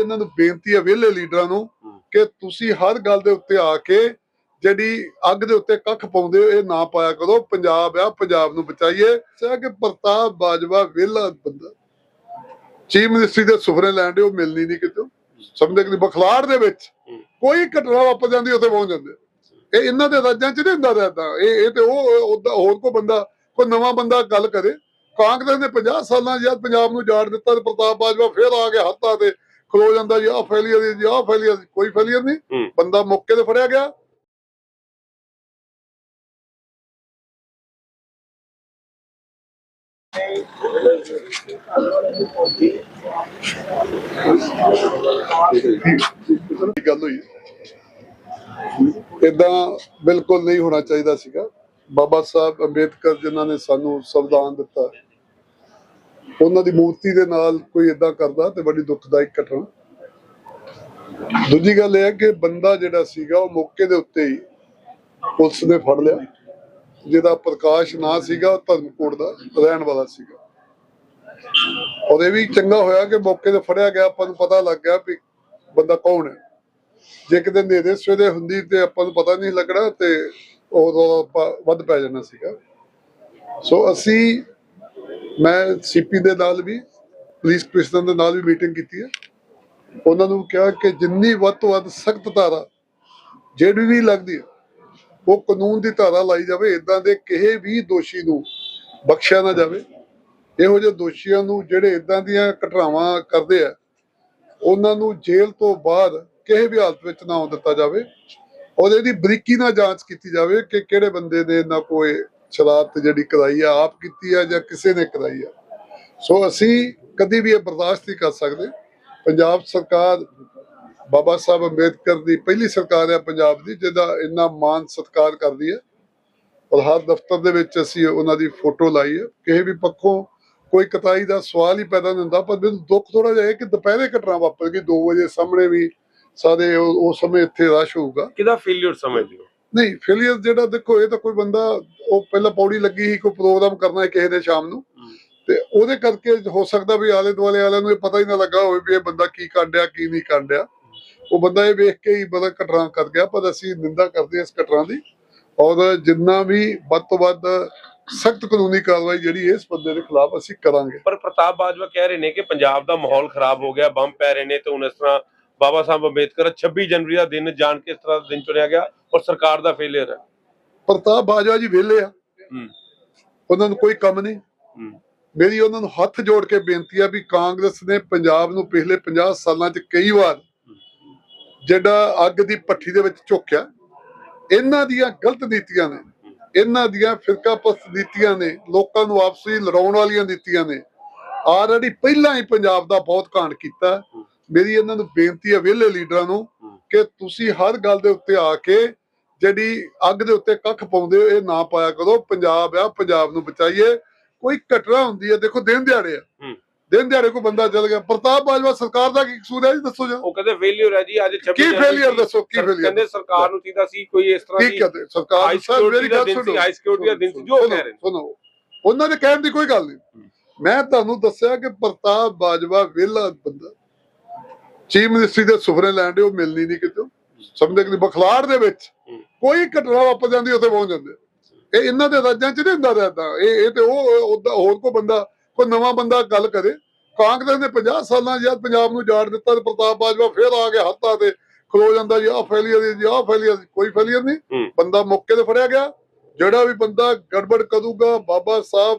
ਇਹਨਾਂ ਨੂੰ ਬੇਨਤੀ ਹੈ ਵਿਹਲੇ ਲੀਡਰਾਂ ਨੂੰ ਕਿ ਤੁਸੀਂ ਹਰ ਗੱਲ ਦੇ ਉੱਤੇ ਆ ਕੇ ਜਿਹੜੀ ਅੱਗ ਦੇ ਉੱਤੇ ਕੱਖ ਪਾਉਂਦੇ ਹੋ ਇਹ ਨਾ ਪਾਇਆ ਕਰੋ। ਪੰਜਾਬ ਆ ਪੰਜਾਬ ਨੂੰ ਬਚਾਈਏ। ਸਿਆ ਕਿ ਪ੍ਰਤਾਪ ਬਾਜਵਾ ਵਿਹਲਾ ਬੰਦਾ। ਚੀਫ ਮਿਨਿਸਟਰੀ ਦੇ ਸੁਫਰੇ ਲੈਂਡ ਉਹ ਮਿਲਣੀ ਨਹੀਂ ਕਿਤੇ। ਸਮਝਦੇ ਕਿ ਬਖਲਾੜ ਦੇ ਵਿੱਚ ਕੋਈ ਘਟਨਾ ਵਾਪਰ ਜਾਂਦੀ ਉੱਥੇ ਪਹੁੰਚ ਜਾਂਦੇ। ਇਹ ਇਹਨਾਂ ਦੇ ਰਾਜਾਂ 'ਚ ਨਹੀਂ ਹੁੰਦਾ ਰਹਿਦਾ। ਇਹ ਇਹ ਤੇ ਉਹ ਹੋਰ ਕੋਈ ਬੰਦਾ ਕੋਈ ਨਵਾਂ ਬੰਦਾ ਗੱਲ ਕਰੇ। ਕਾਂਗਰਸ ਨੇ 50 ਸਾਲਾਂ ਜਦ ਪੰਜਾਬ ਨੂੰ ਜਾੜ ਦਿੱਤਾ ਤੇ ਪ੍ਰਤਾਪ ਬਾਜਵਾ ਫੇਰ ਆ ਕੇ ਹੱਥਾਂ ਤੇ ਖਲੋ ਜਾਂਦਾ ਜੀ ਆਹ ਫੈਲੀਅਰ ਜੀ ਆਹ ਫੈਲੀਅਰ ਕੋਈ ਫੈਲੀਅਰ ਨਹੀਂ। ਬੰਦਾ ਮੌਕੇ ਤੇ ਫੜਿਆ ਗਿਆ। ਗੱਲ ਹੋਈ। ਇਦਾਂ ਬਿਲਕੁਲ ਨਹੀਂ ਹੋਣਾ ਚਾਹੀਦਾ ਸੀਗਾ। ਬਾਬਾ ਸਾਹਿਬ ਅੰਬੇਦਕਰ ਜਿਨ੍ਹਾਂ ਨੇ ਸਾਨੂੰ ਸੰਵਿਧਾਨ ਦਿੱਤਾ ਉਹਨਾਂ ਦੀ ਮੂਰਤੀ ਦੇ ਨਾਲ ਕੋਈ ਇਦਾਂ ਕਰਦਾ ਤੇ ਬੜੀ ਦੁਖਦਾਇਕ ਘਟਨਾ। ਦੂਜੀ ਗੱਲ ਇਹ ਹੈ ਕਿ ਬੰਦਾ ਜਿਹੜਾ ਸੀਗਾ, ਉਹ ਮੌਕੇ ਦੇ ਉੱਤੇ ਹੀ ਪੁਲਿਸ ਨੇ ਫੜ ਲਿਆ। ਜਿਹਦਾ ਪ੍ਰਕਾਸ਼ ਨਾਂ ਸੀਗਾ, ਉਹ ਧਰਮਕੋਟ ਦਾ ਰਹਿਣ ਵਾਲਾ ਸੀਗਾ। ਔਰ ਵੀ ਚੰਗਾ ਹੋਇਆ ਕਿ ਮੌਕੇ ਤੇ ਫੜਿਆ ਗਿਆ। ਆਪਾਂ ਨੂੰ ਪਤਾ ਲੱਗ ਗਿਆ ਵੀ ਬੰਦਾ ਕੌਣ ਹੈ। ਜੇ ਕਿਤੇ ਨੇਰੇ ਸਵੇਰੇ ਹੁੰਦੀ ਤੇ ਆਪਾਂ ਨੂੰ ਪਤਾ ਨਹੀਂ ਲੱਗਣਾ ਤੇ ਉਦੋਂ ਆਪਾਂ ਵੱਧ ਪੈ ਜਾਣਾ ਸੀਗਾ। ਸੋ ਅਸੀਂ ਮੈਂ ਸੀਪੀ ਦੇ ਨਾਲ ਵੀ ਪੁਲਿਸ ਕਮਿਸ਼ਨਰ ਦੇ ਨਾਲ ਵੀ ਮੀਟਿੰਗ ਕੀਤੀ ਹੈ। ਉਹਨਾਂ ਨੂੰ ਕਿਹਾ ਕਿ ਜਿੰਨੀ ਵੱਧ ਤੋਂ ਵੱਧ ਸਖਤ ਧਾਰਾ ਜਿਹੜੀ ਵੀ ਲੱਗਦੀ ਹੈ, ਉਹ ਕਾਨੂੰਨ ਦੀ ਧਾਰਾ ਲਾਈ ਜਾਵੇ ਇਦਾਂ ਦੇ ਕਿਸੇ ਵੀ ਦੋਸ਼ੀ ਨੂੰ ਬਖਸ਼ਿਆ ਨਾ ਜਾਵੇ। ਇਹੋ ਜਿਹੇ ਦੋਸ਼ੀਆਂ ਨੂੰ ਜਿਹੜੇ ਇਦਾਂ ਦੀਆਂ ਘਟਨਾਵਾਂ ਕਰਦੇ ਆ, ਉਹਨਾਂ ਨੂੰ ਜੇਲ੍ਹ ਤੋਂ ਬਾਅਦ ਕਿਸੇ ਵੀ ਹਾਲਤ ਵਿੱਚ ਨਾ ਆਉਣ ਦਿੱਤਾ ਜਾਵੇ। ਔਰ ਇਹਦੀ ਬਰੀਕੀ ਨਾਲ ਜਾਂਚ ਕੀਤੀ ਜਾਵੇ ਕਿ ਕਿਹੜੇ ਬੰਦੇ ਨੇ, ਨਾ ਕੋਈ ਸ਼ਰਾਰਤ ਜਿਹੜੀ ਕਰਾਈ ਆ, ਆਪ ਕੀਤੀ ਆ ਜਾਂ ਕਿਸੇ ਨੇ ਕਰਾਈ ਆ। ਸੋ ਅਸੀਂ ਕਦੀ ਵੀ ਇਹ ਬਰਦਾਸ਼ਤ ਨਹੀਂ ਕਰ ਸਕਦੇ। ਪੰਜਾਬ ਸਰਕਾਰ ਬਾਬਾ ਸਾਹਿਬ ਅੰਬੇਦਕਰ ਦੀ ਪਹਿਲੀ ਸਰਕਾਰ ਹੈ ਪੰਜਾਬ ਦੀ, ਜਿਹਦਾ ਇੰਨਾ ਮਾਨ ਸਤਿਕਾਰ ਕਰਦੀ ਹੈ ਔਰ ਹਰ ਦਫ਼ਤਰ ਦੇ ਵਿੱਚ ਅਸੀਂ ਉਹਨਾਂ ਦੀ ਫੋਟੋ ਲਾਈ ਹੈ ਕਿਸੇ ਵੀ ਪੱਖੋਂ ਕੋਈ ਕਤਾਈ ਦਾ ਸਵਾਲ ਹੀ ਪੈਦਾ ਨਹੀਂ ਹੁੰਦਾ, ਪਰ ਮੈਨੂੰ ਦੁੱਖ ਥੋੜਾ ਜਿਹਾ ਹੈ ਕਿ ਦੁਪਹਿਰੇ ਘਟਨਾ ਵਾਪਰ ਗਈ 2 ਵਜੇ ਸਾਹਮਣੇ ਵੀ ਸਾਰੇ ਉਸ ਸਮੇਂ ਇੱਥੇ ਰਸ਼ ਹੋਊਗਾ। ਕਿਹਦਾ ਫੇਲਿਅਰ ਸਮਝਦੇ ਹੋ? ਨਹੀਂ ਫੇਲੀਅਰ ਜਿਹੜਾ ਦੇਖੋ ਇਹ ਤਾਂ ਕੋਈ ਬੰਦਾ ਉਹ ਪਹਿਲਾਂ ਪੌੜੀ ਲੱਗੀ ਸੀ ਕੋਈ ਪ੍ਰੋਗਰਾਮ ਕਰਨਾ ਹੈ ਕਿਸੇ ਨੇ ਸ਼ਾਮ ਨੂੰ। ਤੇ ਉਹਦੇ ਕਰਕੇ ਹੋ ਸਕਦਾ ਵੀ ਆਲੇ ਦੁਆਲੇ ਵਾਲਿਆਂ ਨੂੰ ਇਹ ਪਤਾ ਹੀ ਨਾ ਲੱਗਾ ਹੋਵੇ ਵੀ ਇਹ ਬੰਦਾ ਕੀ ਕਾਂਡਿਆ ਕੀ ਨਹੀਂ ਕਾਂਡਿਆ ਉਹ ਬੰਦਾ ਇਹ ਵੇਖ ਕੇ ਹੀ ਬੜਾ ਘਟਨਾ ਕਰ ਗਿਆ ਪਰ ਅਸੀਂ ਨਿੰਦਾ ਕਰਦੇ ਇਸ ਘਟਨਾ ਦੀ। ਔਰ ਜਿੰਨਾ ਵੀ ਵੱਧ ਤੋਂ ਵੱਧ ਸਖਤ ਕਾਨੂੰਨੀ ਕਾਰਵਾਈ ਜਿਹੜੀ ਇਸ ਬੰਦੇ ਦੇ ਖਿਲਾਫ ਅਸੀਂ ਕਰਾਂਗੇ। ਪਰ ਪ੍ਰਤਾਪ ਬਾਜਵਾ ਕਹਿ ਰਹੇ ਨੇ ਕਿ ਪੰਜਾਬ ਦਾ ਮਾਹੌਲ ਖਰਾਬ ਹੋ ਗਿਆ ਬੰਬ ਪੈ ਰਹੇ ਨੇ ਤੇ ਹੁਣ ਇਸ ਤਰ੍ਹਾਂ ਬਾਬਾ ਸਾਹਿਬ ਅੰਬੇਦਕਰ 26 ਜਨਵਰੀ ਦਾ ਦਿਨ ਜਾਣ ਕੇ ਇਸ ਤਰ੍ਹਾਂ ਦਾ ਦਿਨ ਚੁਣਿਆ ਗਿਆ ਔਰ ਸਰਕਾਰ ਦਾ ਫੇਲਿਅਰ ਹੈ। ਪ੍ਰਤਾਪ ਬਾਜਵਾ ਜੀ ਵਿਹਲੇ ਆ। ਉਹਨਾਂ ਨੂੰ ਕੋਈ ਕੰਮ ਨਹੀਂ। ਮੇਰੀ ਉਹਨਾਂ ਨੂੰ ਹੱਥ ਜੋੜ ਕੇ ਬੇਨਤੀ ਆ ਵੀ ਕਾਂਗਰਸ ਨੇ ਪੰਜਾਬ ਨੂੰ ਪਿਛਲੇ 50 ਸਾਲਾਂ 'ਚ ਕਈ ਵਾਰ ਜਿਹੜਾ ਅੱਗ ਦੀ ਪੱਠੀ ਦੇ ਵਿੱਚ ਝੋਕਿਆ ਇਹਨਾਂ ਦੀਆਂ ਗਲਤ ਨੀਤੀਆਂ ਨੇ ਇਹਨਾਂ ਦੀਆਂ ਫਿਰਕਾਪਸਤ ਨੀਤੀਆਂ ਨੇ ਲੋਕਾਂ ਨੂੰ ਆਪਸੀ ਲੜਾਉਣ ਵਾਲੀਆਂ ਨੀਤੀਆਂ ਨੇ ਆਲਰੇਡੀ ਪਹਿਲਾਂ ਹੀ ਪੰਜਾਬ ਦਾ ਬਹੁਤ ਕਾਂਡ ਕੀਤਾ। ਮੇਰੀ ਇਹਨਾਂ ਨੂੰ ਬੇਨਤੀ ਹੈ ਵਿਹਲੇ ਲੀਡਰਾਂ ਨੂੰ ਕਿ ਤੁਸੀਂ ਹਰ ਗੱਲ ਦੇ ਉੱਤੇ ਆ ਕੇ ਜਿਹੜੀ ਅੱਗ ਦੇ ਉੱਤੇ ਕੱਖ ਪਾਉਂਦੇ ਹੋ ਇਹ ਨਾ ਪਾਇਆ ਕਰੋ। ਪੰਜਾਬ ਆ ਪੰਜਾਬ ਨੂੰ ਬਚਾਈਏ। ਕੋਈ ਘਟਨਾ ਹੁੰਦੀ ਹੈ ਦੇਖੋ ਦਿਨ ਦਿਹਾੜੇ ਆ। ਹੂੰ। ਦਿਨ ਦਿਹਾੜੇ ਕੋਈ ਬੰਦਾ ਚਲ ਗਿਆ। ਪ੍ਰਤਾਪ ਬਾਜਵਾ ਸਰਕਾਰ ਦਾ ਕੀ ਕਸੂਰ ਹੈ ਜੀ ਦੱਸੋ ਜੀ ਉਹ ਕਹਿੰਦੇ ਫੇਲਿਅਰ ਹੈ ਜੀ ਅੱਜ 26 ਕੀ ਫੇਲਿਅਰ। ਦੱਸੋ ਕੀ ਫੇਲਿਅਰ ਕਹਿੰਦੇ ਸਰਕਾਰ ਨੂੰ ਚਾਹੀਦਾ ਸੀ ਕੋਈ ਇਸ ਤਰ੍ਹਾਂ ਦੀ ਕਹਦੇ? ਸਰਕਾਰ ਹਾਈ ਨੂੰ ਸਰ ਮੇਰੀ ਗੱਲ ਸੁਣੋ। ਹਾਈ ਸਿਕਿਉਰਿਟੀ ਦਾ ਦਿਨ ਸੀ ਜੋ ਕਹਿ ਰਹੇ ਸੁਣੋ। ਉਹਨਾਂ ਦੇ ਕਹਿਣ ਦੀ ਕੋਈ ਗੱਲ ਨਹੀਂ। ਮੈਂ ਤੁਹਾਨੂੰ ਦੱਸਿਆ ਕਿ ਪ੍ਰਤਾਪ ਬਾਜਵਾ ਵਿਹਲਾ ਬੰਦਾ। ਚੀਫ ਮਿਨਿਸਟਰੀ ਦੇ ਸੁਫਰੇ ਲੈਂਡ ਉਹ ਮਿਲਣੀ ਨਹੀਂ ਕਿਤੇ। ਸਮਝਦੇ ਕਿ ਬਖਲਾੜ ਦੇ ਵਿੱਚ। ਕੋਈ ਘਟਨਾ ਵਾਪਰ ਜਾਂਦੀ ਉੱਥੇ ਪਹੁੰਚ ਜਾਂਦੇ। ਇਹ ਇਹਨਾਂ ਦੇ ਰਾਜਾਂ 'ਚ ਨਹੀਂ ਹੁੰਦਾ ਰਹਿਦਾ। ਇਹ ਇਹ ਤੇ ਉਹ ਉਹਦਾ ਹੋਰ ਕੋਈ ਬੰਦਾ ਕੋਈ ਨਵਾਂ ਬੰਦਾ ਗੱਲ ਕਰੇ। ਕਾਂਗਰਸ ਨੇ 50 ਸਾਲਾਂ ਜਦ ਪੰਜਾਬ ਨੂੰ ਜਾੜ ਦਿੱਤਾ ਤੇ ਪ੍ਰਤਾਪ ਬਾਜਵਾ ਫੇਰ ਆ ਕੇ ਹੱਥਾਂ ਤੇ ਖਲੋ ਜਾਂਦਾ ਜੀ ਆਹ ਫੈਲੀਅਰ ਜੀ ਆਹ ਫੈਲੀਅਰ ਕੋਈ ਫੈਲੀਅਰ ਨਹੀਂ। ਬੰਦਾ ਮੌਕੇ ਤੇ ਫੜਿਆ ਗਿਆ। ਜਿਹੜਾ ਵੀ ਬੰਦਾ ਗੜਬੜ ਕਰੂਗਾ ਬਾਬਾ ਸਾਹਿਬ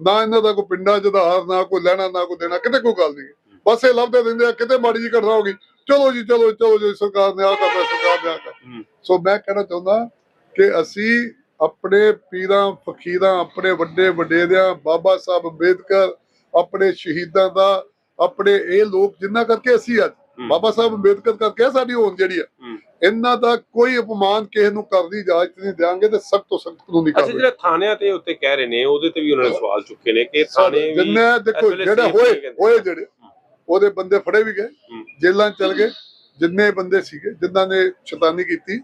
ਨਾ ਇਹਨਾਂ ਦਾ ਕੋਈ ਪਿੰਡਾਂ ਚ ਆਧਾਰ ਨਾ ਕੋਈ ਲੈਣਾ ਨਾ ਕੋਈ ਦੇਣਾ ਕਿਤੇ ਕੋਈ ਗੱਲ ਨਹੀਂ ਬਸ ਇਹ ਲੱਭਦੇ ਰਹਿੰਦੇ ਆ ਕਿਤੇ ਮਾੜੀ ਜੀ ਘਟਨਾ ਹੋ ਗਈ ਚਲੋ ਜੀ ਚਲੋ ਚਲੋ ਜੀ ਸਰਕਾਰ ਨੇ ਆ ਕਰਤਾ ਸਰਕਾਰ ਨੇ ਆ ਕਰਤਾ। ਸੋ ਮੈਂ ਕਹਿਣਾ ਚਾਹੁੰਦਾ ਕਿ ਅਸੀਂ ਆਪਣੇ ਪੀਰਾਂ ਫਕੀਰਾਂ ਆਪਣੇ ਵੱਡੇ ਵਡੇਰਿਆਂ ਬਾਬਾ ਸਾਹਿਬ ਅੰਬੇਦਕਰ ਆਪਣੇ ਸ਼ਹੀਦਾਂ ਦਾ ਆਪਣੇ ਇਹ ਲੋਕ ਜਿਨ੍ਹਾਂ ਕਰਕੇ ਅਸੀਂ ਅੱਜ। ਬਾਬਾ ਸਾਹਿਬ ਅੰਬੇਦਕਰ ਕਰਕੇ ਸਾਡੀ ਹੋਂਦ ਜਿਹੜੀ ਆ। ਇਹਨਾਂ ਦਾ ਕੋਈ ਅਪਮਾਨ ਕਿਸੇ ਨੂੰ ਕਰਨ ਦੀ ਇਜਾਜ਼ਤ ਨਹੀਂ ਦਿਆਂਗੇ ਤੇ ਸਖਤ ਤੋਂ ਸਖਤ ਕਾਨੂੰਨੀ ਕਾਰਵਾਈ ਜਿਹੜਾ ਥਾਣਿਆਂ ਤੇ ਉੱਤੇ ਕਹਿ ਰਹੇ ਨੇ ਉਹਦੇ ਤੇ ਵੀ ਉਹਨਾਂ ਨੇ ਸਵਾਲ ਚੁੱਕੇ ਨੇ ਕਿ ਥਾਣੇ ਵੀ ਜਿੰਨੇ ਦੇਖੋ ਜਿਹੜੇ ਹੋਏ। ਹੋਏ ਜਿਹੜੇ ਉਹਦੇ ਬੰਦੇ ਫੜੇ ਵੀ ਗਏ। ਜੇਲ੍ਹਾਂ 'ਚ ਚਲ ਗਏ ਜਿੰਨੇ ਬੰਦੇ ਸੀਗੇ ਜਿਨ੍ਹਾਂ ਨੇ ਸ਼ੈਤਾਨੀ ਕੀਤੀ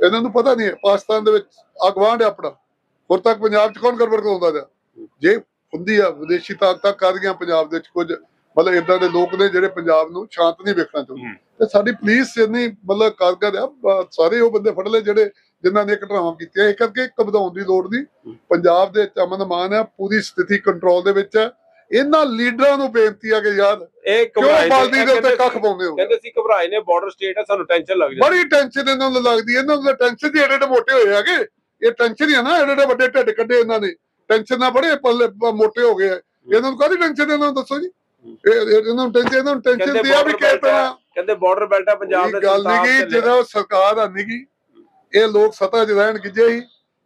ਇਹਨਾਂ ਨੂੰ ਪਤਾ ਨਹੀਂ ਹੈ ਪਾਕਿਸਤਾਨ ਦੇ ਵਿੱਚ ਅਗਵਾਂਡ ਹੈ ਆਪਣਾ ਹੋਰ ਤੱਕ ਪੰਜਾਬ 'ਚ ਕੌਣ ਗੜਬੜ ਕਰਾਉਂਦਾ ਰਿਹਾ ਜੇ ਹੁੰਦੀ ਆ ਵਿਦੇਸ਼ੀ ਤਾਕਤਾਂ ਕਰ ਗਈਆਂ ਪੰਜਾਬ ਦੇ ਵਿੱਚ ਕੁਝ ਮਤਲਬ ਇਦਾਂ ਦੇ ਲੋਕ ਨੇ ਜਿਹੜੇ ਪੰਜਾਬ ਨੂੰ ਸ਼ਾਂਤ ਨਹੀਂ ਵੇਖਣਾ ਚਾਹੁੰਦੇ। ਤੇ ਸਾਡੀ ਪੁਲਿਸ ਇੰਨੀ ਮਤਲਬ ਕਾਰਗਰ ਆ ਸਾਰੇ ਉਹ ਬੰਦੇ ਫੜ ਲਏ ਜਿਹੜੇ ਜਿਨ੍ਹਾਂ ਨੇ ਘਟਨਾਵਾਂ ਕੀਤੀਆਂ। ਇਹ ਕਰਕੇ ਘਬਰਾਉਣ ਦੀ ਲੋੜ ਨਹੀਂ। ਪੰਜਾਬ ਦੇ ਅਮਨ ਮਾਨ ਹੈ ਪੂਰੀ ਸਥਿਤੀ ਕੰਟਰੋਲ ਦੇ ਵਿੱਚ ਹੈ ਇਹਨਾਂ ਲੀਡਰਾਂ ਨੂੰ ਬੇਨਤੀ ਆ ਕਿ ਯਾਰ ਇਹ ਕਿਉਂ ਘਬਰਾਏ ਬਾਲਦੀ ਦੇ ਉੱਤੇ ਕੱਖ ਪਾਉਂਦੇ ਹੋ? ਕਹਿੰਦੇ ਸੀ ਘਬਰਾਏ ਨੇ ਬਾਰਡਰ ਸਟੇਟ ਹੈ ਸਾਨੂੰ ਟੈਨਸ਼ਨ ਲੱਗ ਜਾਂਦੀ। ਬੜੀ ਟੈਨਸ਼ਨ ਇਹਨਾਂ ਨੂੰ ਲੱਗਦੀ ਇਹਨਾਂ ਨੂੰ ਟੈਨਸ਼ਨ ਦੀ ਏਡੇ ਮੋਟੇ ਹੋਏ ਹੈਗੇ। ਇਹ ਟੈਨਸ਼ਨ ਹੀ ਆ ਨਾ ਏਡੇ ਵੱਡੇ ਢਿੱਡ ਕੱਢੇ ਇਹਨਾਂ ਨੇ। ਟੈਨਸ਼ਨ ਨਾਲ ਬੜੇ ਮੋਟੇ ਹੋ ਗਏ। ਇਹਨਾਂ ਨੂੰ ਕਾਹਦੀ ਟੈਨਸ਼ਨ ਇਹਨਾਂ ਨੂੰ ਦੱਸੋ ਜੀ। ਇਹ ਇਹਨਾਂ ਨੂੰ ਟੈਨਸ਼ਨ ਇਹਨਾਂ ਨੂੰ ਟੈਨਸ਼ਨ ਕਹਿੰਦੇ ਦੀ ਆ ਵੀ ਕਿਸ ਤਰ੍ਹਾਂ ਕਹਿੰਦੇ ਬਾਰਡਰ ਬੈਲਟ ਹੈ ਪੰਜਾਬ ਦਾ ਗੱਲ ਨਹੀਂ ਕਿ ਜਦੋਂ ਸਰਕਾਰ ਆਨੀ ਗੀ ਇਹ ਲੋਕ ਸਤਾ 'ਚ ਰਹਿਣ ਗਿੱਜੇ ਸੀ?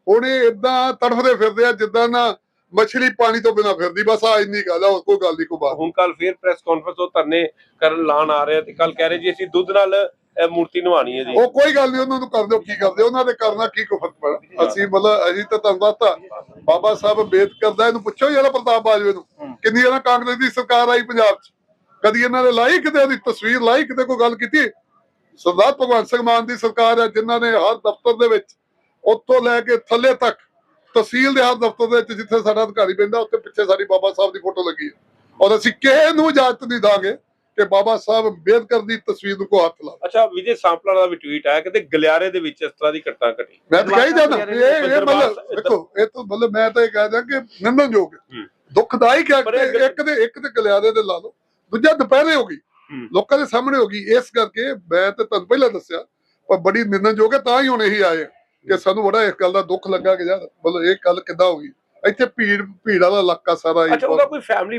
ਹੁਣ ਇਹ ਇਦਾਂ ਤੜਫਦੇ ਫਿਰਦੇ ਆ ਜਿੱਦਾਂ ਨਾ ਮੱਛਲੀ ਪਾਣੀ ਤੋਂ ਬਿਨਾ ਫਿਰਦੀ ਬਸ ਆ ਇੰਨੀ ਗੱਲ ਆ ਹੋਰ ਕੋਈ ਗੱਲ ਨਹੀਂ ਕੋਈ ਬਾਤ ਹੁਣ ਕੱਲ ਫੇਰ ਪ੍ਰੈਸ ਕਾਨਫਰੰਸ ਉਹ ਧਰਨੇ ਕਰਨ ਲਾਣ ਆ ਰਹੇ ਆ ਤੇ ਕੱਲ ਕਹਿ ਰਹੇ ਜੀ ਅਸੀਂ ਦੁੱਧ ਨਾਲ ਇਹ ਮੂਰਤੀ ਨਵਾਣੀ ਹੈ ਜੀ। ਉਹ ਕੋਈ ਗੱਲ ਨਹੀਂ, ਉਹਨਾਂ ਨੂੰ ਕਰ ਦਿਓ, ਕੀ ਕਰਦੇ ਉਹਨਾਂ ਦੇ ਕਰਨਾ ਕੀ ਕੋ ਫ਼ਰਕ ਪੈਣਾ? ਅਸੀਂ ਮਤਲਬ ਅਸੀਂ ਤਾਂ ਤੁਹਾਨੂੰ ਦੱਸਤਾ, ਬਾਬਾ ਸਾਹਿਬ ਅੰਬੇਦਕਰ ਦਾ ਇਹਨੂੰ ਪੁੱਛੋ ਯਾਰ ਪ੍ਰਤਾਪ ਬਾਜਵੇ ਨੂੰ, ਕਿੰਨੀ ਇਹਨਾਂ ਕਾਂਗਰਸ ਦੀ ਸਰਕਾਰ ਆਈ ਪੰਜਾਬ 'ਚ? ਕਦੀ ਇਹਨਾਂ ਨੇ ਲਾਈ ਕਿਤੇ ਉਹਦੀ ਤਸਵੀਰ ਲਾਈ ਕਿਤੇ ਕੋਈ ਗੱਲ ਕੀਤੀ? ਸਰਦਾਰ ਭਗਵੰਤ ਸਿੰਘ ਮਾਨ ਦੀ ਸਰਕਾਰ ਹੈ, ਜਿਨ੍ਹਾਂ ਨੇ ਹਰ ਦਫ਼ਤਰ ਦੇ ਵਿੱਚ ਉੱਥੋਂ ਲੈ ਕੇ ਥੱਲੇ ਤੱਕ ਤਹਿਸੀਲ ਦੇ ਹਰ ਦਫ਼ਤਰ ਦੇ ਵਿੱਚ ਜਿੱਥੇ ਸਾਡਾ ਅਧਿਕਾਰੀ ਬੈਂਦਾ ਉੱਥੇ ਪਿੱਛੇ ਸਾਡੀ ਬਾਬਾ ਸਾਹਿਬ ਦੀ ਫੋਟੋ ਲੱਗੀ ਹੈ। ਔਰ ਅਸੀਂ ਕਿਸੇ ਨੂੰ ਇਜਾਜ਼ਤ ਨਹੀਂ ਦਾਂਗੇ। ਕਿ ਬਾਬਾ ਸਾਹਿਬ ਅੰਬੇਦਕਰ ਦੀ ਤਸਵੀਰ ਨੂੰ ਕੋ ਹੱਥ ਲਾ ਅੱਛਾ ਵਿਜੇ ਸਾਂਪਲਾ ਦਾ ਵੀ ਟਵੀਟ ਆਇਆ ਕਿ ਗਲਿਆਰੇ ਦੇ ਵਿੱਚ ਇਸ ਤਰ੍ਹਾਂ ਦੀ ਘਟਨਾ ਘਟੀ। ਮੈਂ ਤਾਂ ਕਹੀ ਜਾਂਦਾ ਇਹ ਇਹ ਮਤਲਬ ਦੇਖੋ ਇਹ ਤਾਂ ਮਤਲਬ ਮੈਂ ਤਾਂ ਇਹ ਕਹਿ ਦਿਆਂ ਕਿ। ਹੈ। ਦੁਖਦਾਈ ਕਿ ਇੱਕ ਦੇ ਇੱਕ ਤੇ ਗਲਿਆਰੇ ਦੇ ਲਾ ਲਓ। ਦੂਜਾ ਦੁਪਹਿਰੇ ਹੋ ਗਈ। ਲੋਕਾਂ ਦੇ ਸਾਹਮਣੇ ਹੋ ਗਈ। ਇਸ ਕਰਕੇ ਮੈਂ ਤਾਂ ਤੁਹਾਨੂੰ ਪਹਿਲਾਂ ਦੱਸਿਆ ਪਰ ਬੜੀ ਨਿੰਦਣਯੋਗ ਹੈ ਤਾਂ ਹੀ ਹੁਣ ਇਹੀ ਆਏ ਕਿ ਸਾਨੂੰ ਬੜਾ ਇਸ ਗੱਲ ਦਾ ਦੁੱਖ ਲੱਗਾ ਕਿ ਯਾਰ ਮਤਲਬ ਇਹ ਗੱਲ ਕਿੱਦਾਂ ਹੋ ਗਈ? ਇੱਥੇ ਭੀੜ ਭੀੜ ਵਾਲਾ ਇਲਾਕਾ ਸਾਰਾ ਹੀ ਅੱਛਾ ਉਹਦਾ ਕੋਈ ਫੈਮਿਲੀ